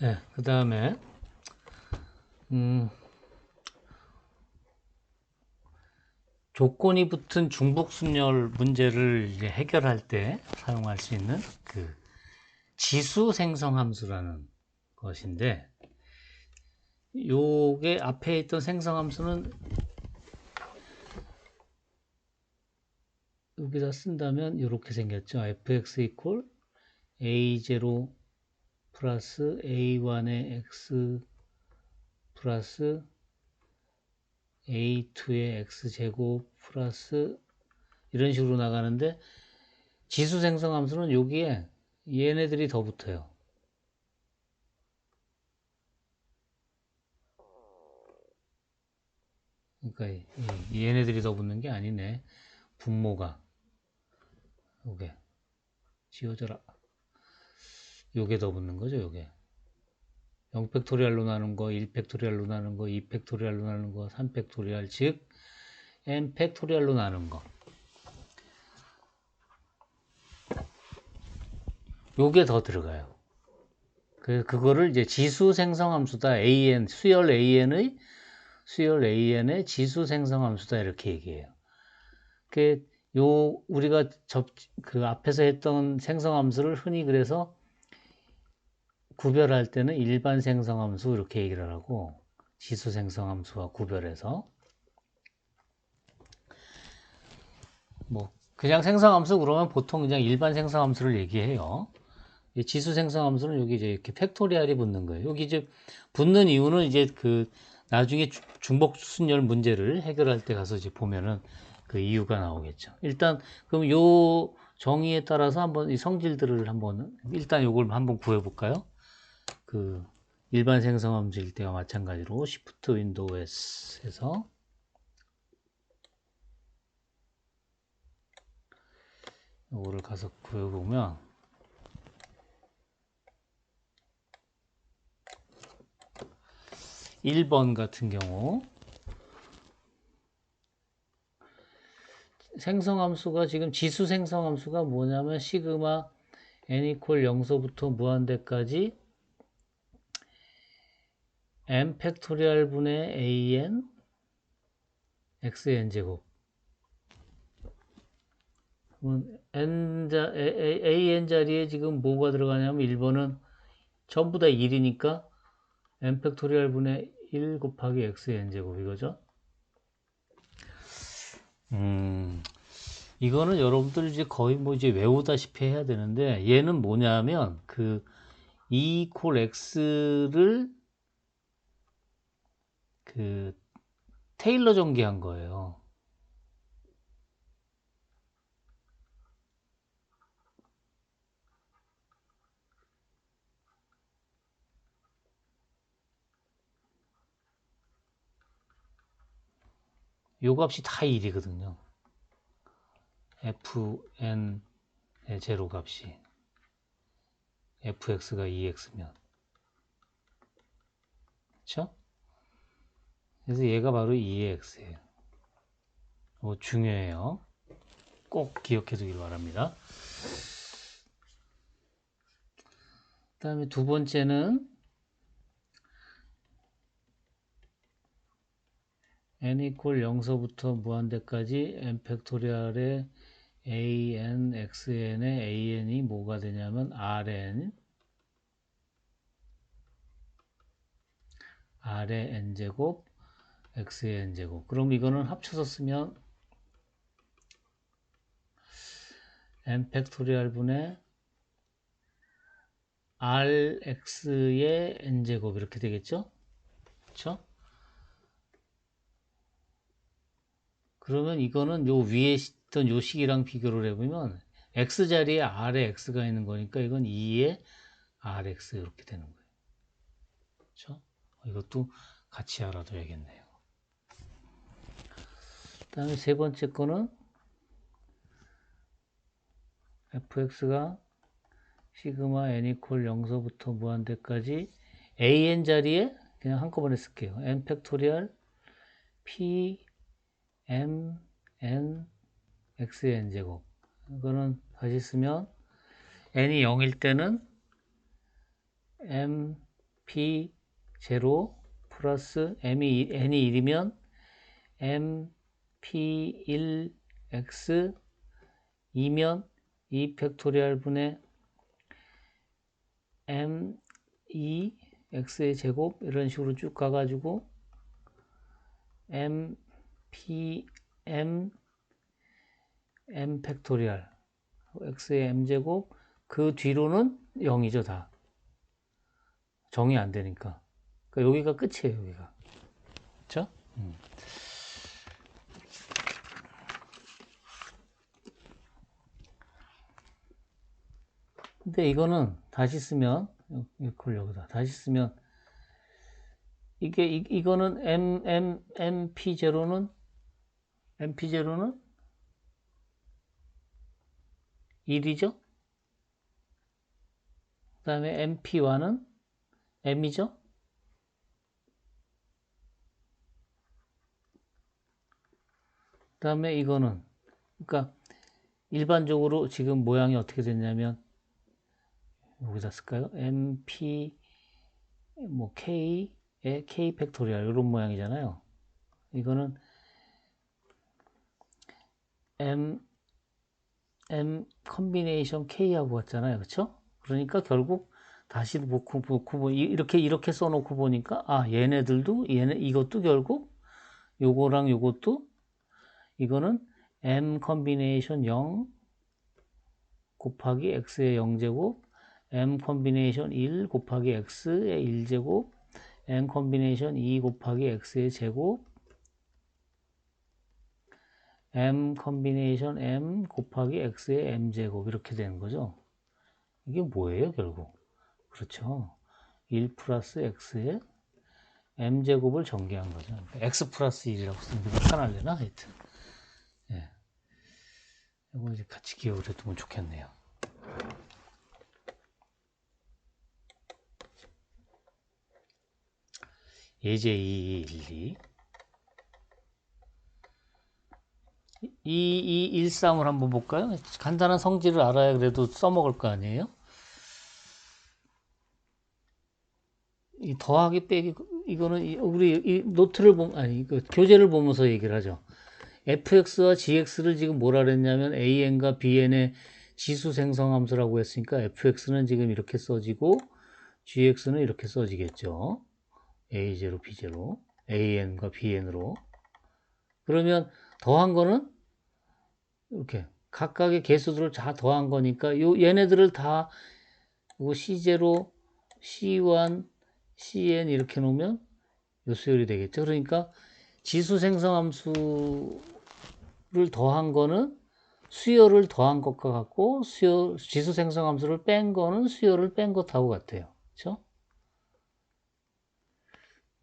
네, 그 다음에, 음, 조건이 붙은 중복순열 문제를 해결할 때 사용할 수 있는 그 지수 생성 함수라는 것인데, 요게 앞에 있던 생성 함수는 여기다 쓴다면 이렇게 생겼죠. fx 이퀄 a0 플러스 a1의 x 플러스 a2의 x제곱 플러스 이런 식으로 나가는데 지수 생성 함수는 여기에 얘네들이 더 붙어요. 그러니까 얘네들이 더 붙는 게 아니네. 분모가 요게 지워져라. 요게 더 붙는 거죠, 요게. 0팩토리얼로 나눈 거, 1팩토리얼로 나눈 거, 2팩토리얼로 나눈 거, 3팩토리얼, 즉 n팩토리얼로 나눈 거. 요게 더 들어가요. 그, 그거를 이제 지수 생성함수다. an, 수열 an의, 수열 an의 지수 생성함수다. 이렇게 얘기해요. 그, 요, 우리가 접, 그 앞에서 했던 생성함수를 흔히 그래서 구별할 때는 일반 생성함수 이렇게 얘기를 하고 지수 생성함수와 구별해서 뭐 그냥 생성함수 그러면 보통 그냥 일반 생성함수를 얘기해요. 지수 생성함수는 여기 이제 이렇게 팩토리얼이 붙는 거예요. 여기 이제 붙는 이유는 이제 그 나중에 중복 순열 문제를 해결할 때 가서 이제 보면은 그 이유가 나오겠죠. 일단 그럼 요 정의에 따라서 한번 이 성질들을 한번 일단 요걸 한번 구해 볼까요? 그 일반 생성함수일 때와 마찬가지로 Shift 윈도우 S에서 요거를 가서 구해보면 (1번) 같은 경우 생성함수가 지금 지수 생성함수가 뭐냐면 시그마 n 이퀄 0서부터 무한대까지 m 팩토리얼 분의 an xn 제곱 n 자 a, n 자리에 지금 뭐가 들어가냐면 1번은 전부 다 1이니까 m 팩토리얼 분의 1 곱하기 xn 제곱 이거죠. 음, 이거는 여러분들 이제 거의 뭐 이제 외우다시피 해야 되는데 얘는 뭐냐면 그 e 이퀄 x를 그 테일러 전개한 거예요. 요 값이 다 1이거든요. fn의 제로 값이 fx가 2x면 그렇죠? 그래서 얘가 바로 2의 x예요. 뭐 중요해요. 꼭 기억해 두길 바랍니다. 그 다음에 두 번째는 n 이퀄 0서부터 무한대까지 n 팩토리얼의 a n x n의 a n이 뭐가 되냐면 r n r의 n제곱 x의 n제곱 그럼 이거는 합쳐서 쓰면 n 팩토리얼 분의 rx의 n제곱 이렇게 되겠죠? 그렇죠? 그러면 이거는 요 위에 있던 요 식이랑 비교를 해보면 x자리에 r에 x가 있는 거니까 이건 2의 rx 이렇게 되는 거예요. 그렇죠? 이것도 같이 알아둬야겠네요. 그 다음에 세 번째 거는 fx가 시그마 n 이퀄 0서부터 무한대까지 an 자리에 그냥 한꺼번에 쓸게요. n 팩토리얼 p m n xn 제곱 이거는 다시 쓰면 n이 0일 때는 m p 제로 플러스 m이 n이 1이면 m p 1 x 2면 2 팩토리얼 분의 m 2 x의 제곱 이런 식으로 쭉 가가지고 m p m m 팩토리얼 x의 m제곱 그 뒤로는 0이죠 다 정이 안 되니까 그러니까 여기가 끝이에요 여기가 그쵸? 음. 근데 이거는 다시 쓰면 이걸 여기다 다시 쓰면 이게 이, 이거는 m m m p 제로는 m p 제로는 1이죠. 그 다음에 m p 1은 m이죠. 그 다음에 이거는 그러니까 일반적으로 지금 모양이 어떻게 됐냐면 여기다 쓸까요? MP 뭐 K의 K 팩토리얼 이런 모양이잖아요. 이거는 M M 컨비네이션 K하고 같잖아요. 그렇죠? 그러니까 결국 다시 놓고 놓고 이렇게 이렇게 써 놓고 보니까 아, 얘네들도 얘네 이것도 결국 요거랑 요것도 이거는 M 컨비네이션 0 곱하기 x의 0제곱 m 컨비네이션 1 곱하기 x의 1제곱 m 컨비네이션 2 곱하기 x의 제곱 m 컨비네이션 m 곱하기 x의 m제곱 이렇게 되는 거죠. 이게 뭐예요 결국? 그렇죠. 1 플러스 x의 m제곱을 전개한 거죠. x 플러스 1이라고 쓰는 게 편할래나 하여튼. 예. 이거 이제 같이 기억을 해두면 좋겠네요. 예제 2, 1, 2. 2, 2, 1, 3을 한번 볼까요? 간단한 성질을 알아야 그래도 써먹을 거 아니에요? 이 더하기 빼기, 이거는 우리 이 노트를 보면, 아니, 그 교재를 보면서 얘기를 하죠. fx와 gx를 지금 뭐라 그랬냐면 an과 bn의 지수 생성함수라고 했으니까 fx는 지금 이렇게 써지고 gx는 이렇게 써지겠죠. A0, B0, AN과 BN으로. 그러면 더한 거는 이렇게 각각의 개수들을 다 더한 거니까 요 얘네들을 다 이거 C0, C1, CN 이렇게 놓으면 요 수열이 되겠죠. 그러니까 지수 생성함수를 더한 거는 수열을 더한 것과 같고 수열, 지수 생성함수를 뺀 거는 수열을 뺀 것하고 같아요. 그렇죠?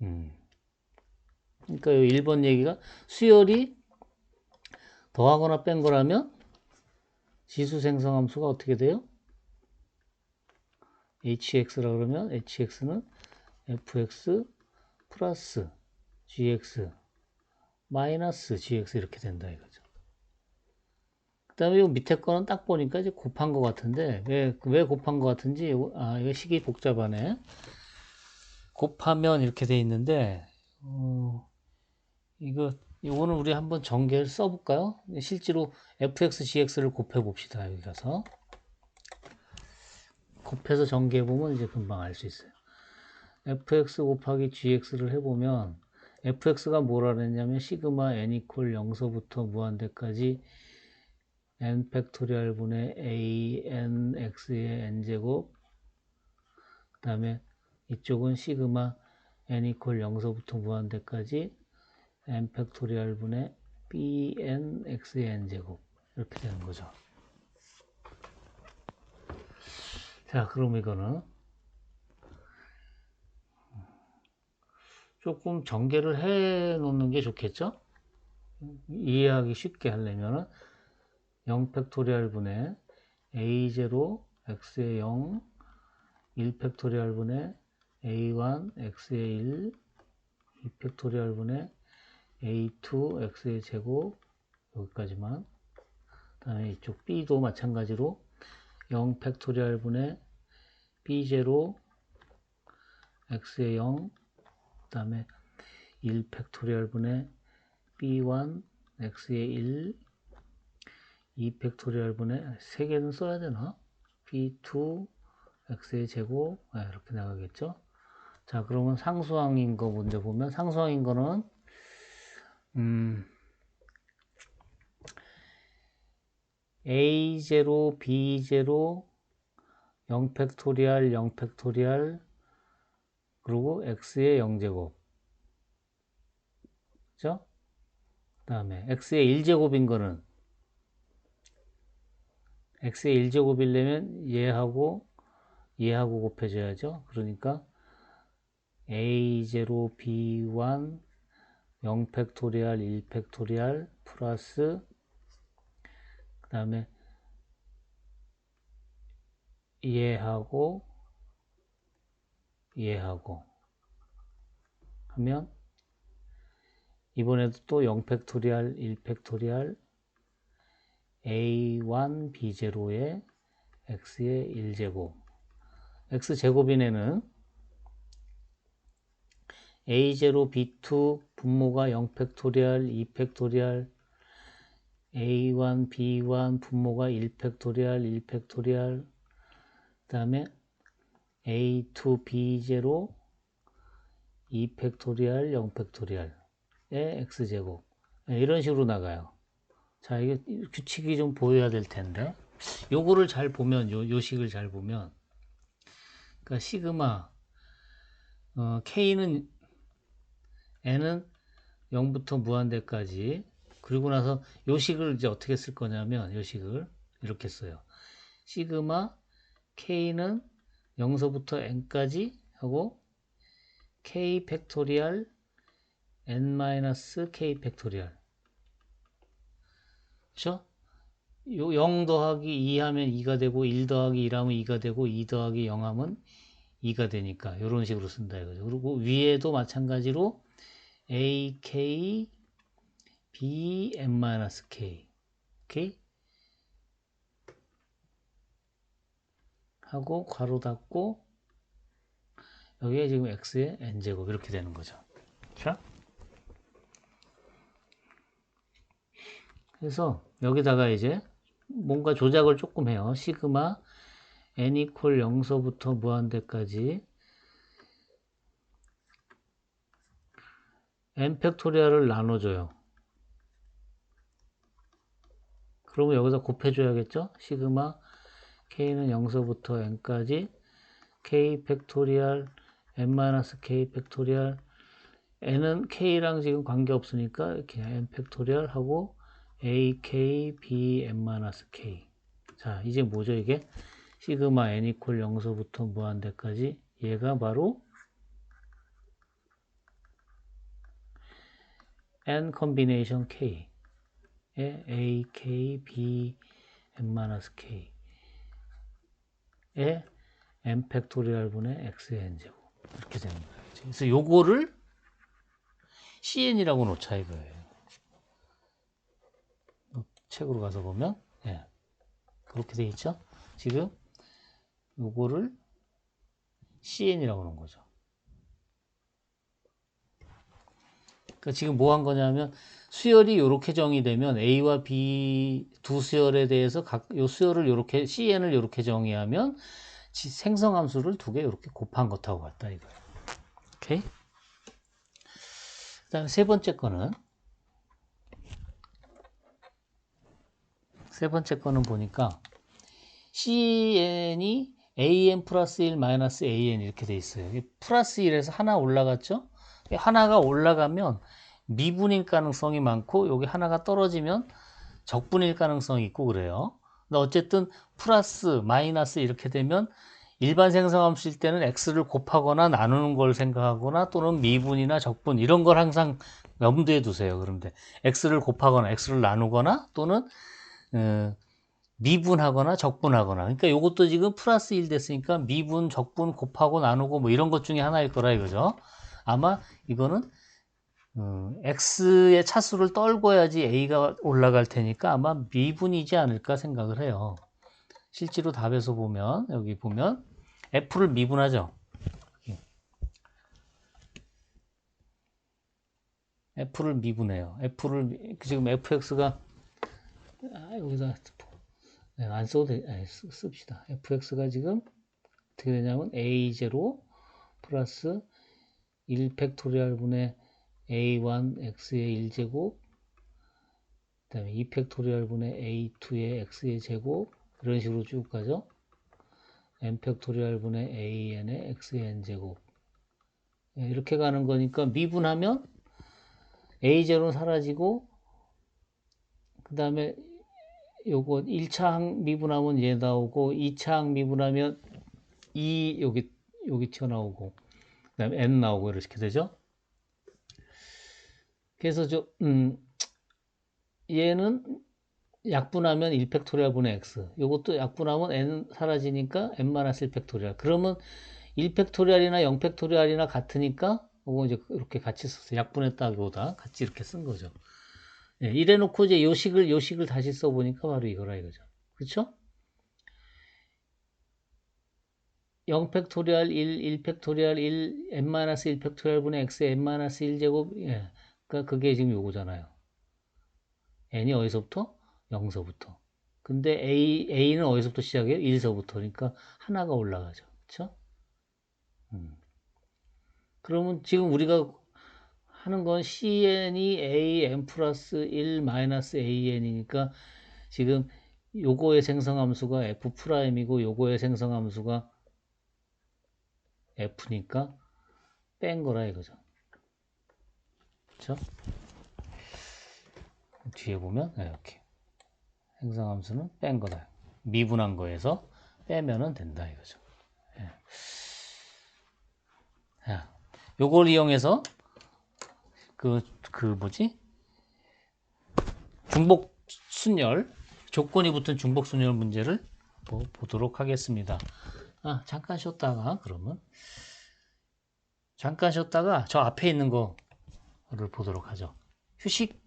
음. 그러니까 1번 얘기가 수열이 더하거나 뺀 거라면 지수 생성함수가 어떻게 돼요? hx라 그러면 hx는 fx 플러스 gx 마이너스 gx 이렇게 된다 이거죠. 그 다음에 이 밑에 거는 딱 보니까 이제 곱한 것 같은데 왜, 왜 곱한 것 같은지 아 이거 식이 복잡하네. 곱하면 이렇게 돼 있는데 어, 이거 이거는 우리 한번 전개를 써볼까요? 실제로 fx, gx를 곱해 봅시다. 여기 가서 곱해서 전개해 보면 이제 금방 알 수 있어요. fx 곱하기 gx를 해보면 fx가 뭐라 그랬냐면 시그마 n 이퀄 0서부터 무한대까지 n 팩토리얼 분의 a n x의 n제곱 그 다음에 이쪽은 시그마 n 이퀄 0서부터 무한대까지 n 팩토리얼 분의 bn x의 n제곱 이렇게 되는 거죠. 자, 그럼 이거는 조금 전개를 해 놓는 게 좋겠죠? 이해하기 쉽게 하려면은 0 팩토리얼 분의 a0 x의 0 1 팩토리얼 분의 a1 x의 1 2 팩토리얼 분의 a2 x의 제곱 여기까지만 그 다음에 이쪽 b도 마찬가지로 0 팩토리얼 분의 b0 x의 0, 그 다음에 1 팩토리얼 분의 b1 x의 1, 2 팩토리얼 분의 3개는 써야 되나? b2 x의 제곱 네, 이렇게 나가겠죠. 자 그러면 상수항인 거 먼저 보면 상수항인 거는 음, a0 b0 0 팩토리얼 0 팩토리얼 그리고 x의 0제곱 그죠? 그 다음에 x의 1제곱인 거는 x의 1제곱이려면 얘하고 얘하고 곱해줘야죠. 그러니까 a0 b1 0 팩토리얼 1 팩토리얼 플러스 그 다음에 얘하고 얘하고 하면 이번에도 또 0 팩토리얼 1 팩토리얼 a1 b0에 x의 1제곱. X제곱인에는 a0 b2 분모가 0 팩토리얼 2 팩토리얼 a1 b1 분모가 1 팩토리얼 1 팩토리얼 그 다음에 a2 b0 2 팩토리얼 0 팩토리얼의 x제곱. 네, 이런 식으로 나가요. 자 이게 규칙이 좀 보여야 될 텐데. 요거를 잘 보면 요, 요 식을 잘 보면. 그러니까 시그마 어, k는 n은 0부터 무한대까지 그리고 나서 요 식을 이제 어떻게 쓸 거냐면 요 식을 이렇게 써요. 시그마 k는 0서부터 n까지 하고 k 팩토리얼 n-k 팩토리얼 그렇죠? 요0 더하기 2 하면 2가 되고 1 더하기 1하면 2가 되고 2 더하기 0 하면 2가 되니까 이런 식으로 쓴다 이거죠. 그리고 위에도 마찬가지로 ak bn-k 오케이? 하고 괄호 닫고 여기에 지금 x의 n제곱 이렇게 되는 거죠. 자 그래서 여기다가 이제 뭔가 조작을 조금 해요. 시그마 n 이퀄 0서부터 무한대까지 n 팩토리얼을 나눠줘요. 그러면 여기다 곱해줘야겠죠? 시그마 k는 0서부터 n까지 k 팩토리얼 n-k 팩토리얼 n은 k랑 지금 관계 없으니까 이렇게 n 팩토리얼 하고 ak bn-k 자 이제 뭐죠 이게 시그마 n 이퀄 0서부터 무한대까지 얘가 바로 n 컨비네이션 k 의 a k b n-k 의 n 팩토리얼 분의 x의 n제곱 이렇게 되는 거예요. 그래서 요거를 cn이라고 놓자 이거예요. 책으로 가서 보면 예, 그렇게 돼 있죠. 지금 요거를 cn이라고 하는 거죠. 그러니까 지금 뭐 한 거냐면 수열이 이렇게 정의되면 a와 b 두 수열에 대해서 각 요 수열을 이렇게 cn을 이렇게 정의하면 생성함수를 두 개 이렇게 곱한 것하고 같다 이거예요. 오케이. 그다음 세 번째 거는 세 번째 거는 보니까 cn이 an 플러스 1 마이너스 an 이렇게 돼 있어요. 플러스 1에서 하나 올라갔죠? 하나가 올라가면 미분일 가능성이 많고 여기 하나가 떨어지면 적분일 가능성이 있고 그래요. 근데 어쨌든 플러스 마이너스 이렇게 되면 일반 생성함수일 때는 x를 곱하거나 나누는 걸 생각하거나 또는 미분이나 적분 이런 걸 항상 염두에 두세요. 그런데 x를 곱하거나 x를 나누거나 또는 어, 미분하거나 적분하거나 그러니까 이것도 지금 플러스 1 됐으니까 미분, 적분, 곱하고 나누고 뭐 이런 것 중에 하나일 거라 이거죠. 아마 이거는 음, x의 차수를 떨궈야지 a가 올라갈 테니까 아마 미분이지 않을까 생각을 해요. 실제로 답에서 보면 여기 보면 f를 미분하죠. 예. f를 미분해요. f를 지금 fx가 아, 여기다 네, 안 써도 되, 아니, 씁시다. fx가 지금 어떻게 되냐면 a0 플러스 1 팩토리얼 분의 a1 x의 1제곱 그 다음에 2 팩토리얼 분의 a2의 x의 제곱 이런 식으로 쭉 가죠. n 팩토리얼 분의 an의 x의 n제곱 예, 이렇게 가는 거니까 미분하면 a0는 사라지고 그 다음에 요거 1차 항 미분하면 얘 나오고 2차 항 미분하면 2 여기 여기 튀어나오고 그 다음에 n 나오고 이렇게 되죠. 그래서 저 음, 얘는 약분하면 1팩토리얼 분의 x 요것도 약분하면 n 사라지니까 n-1 팩토리얼 그러면 1팩토리얼이나 0팩토리얼이나 같으니까 요거 이제 이렇게 같이 썼어요. 약분했다기보다 같이 이렇게 쓴 거죠. 예, 이래 놓고 이제 요식을 요식을 다시 써보니까 바로 이거라 이거죠. 그렇죠? 0 팩토리얼 1, 1 팩토리얼 1, n-1 팩토리얼 분의 x n-1 제곱 예. 그러니까 그게 지금 요거잖아요. n이 어디서부터? 0서부터. 근데 a, a는 어디서부터 시작해요? 1서부터. 그러니까 하나가 올라가죠. 그렇죠? 음. 그러면 지금 우리가 하는 건 cn이 a n 플러스 1 마이너스 an이니까 지금 요거의 생성함수가 f 프라임이고 요거의 생성함수가 f니까 뺀 거라 이거죠. 그렇죠? 뒤에 보면 네, 이렇게 생성함수는 뺀 거다. 미분한 거에서 빼면은 된다 이거죠. 예. 자, 요걸 이용해서 그, 그 뭐지? 중복 순열, 조건이 붙은 중복 순열 문제를 보, 보도록 하겠습니다. 아, 잠깐 쉬었다가, 그러면. 잠깐 쉬었다가 저 앞에 있는 거를 보도록 하죠. 휴식.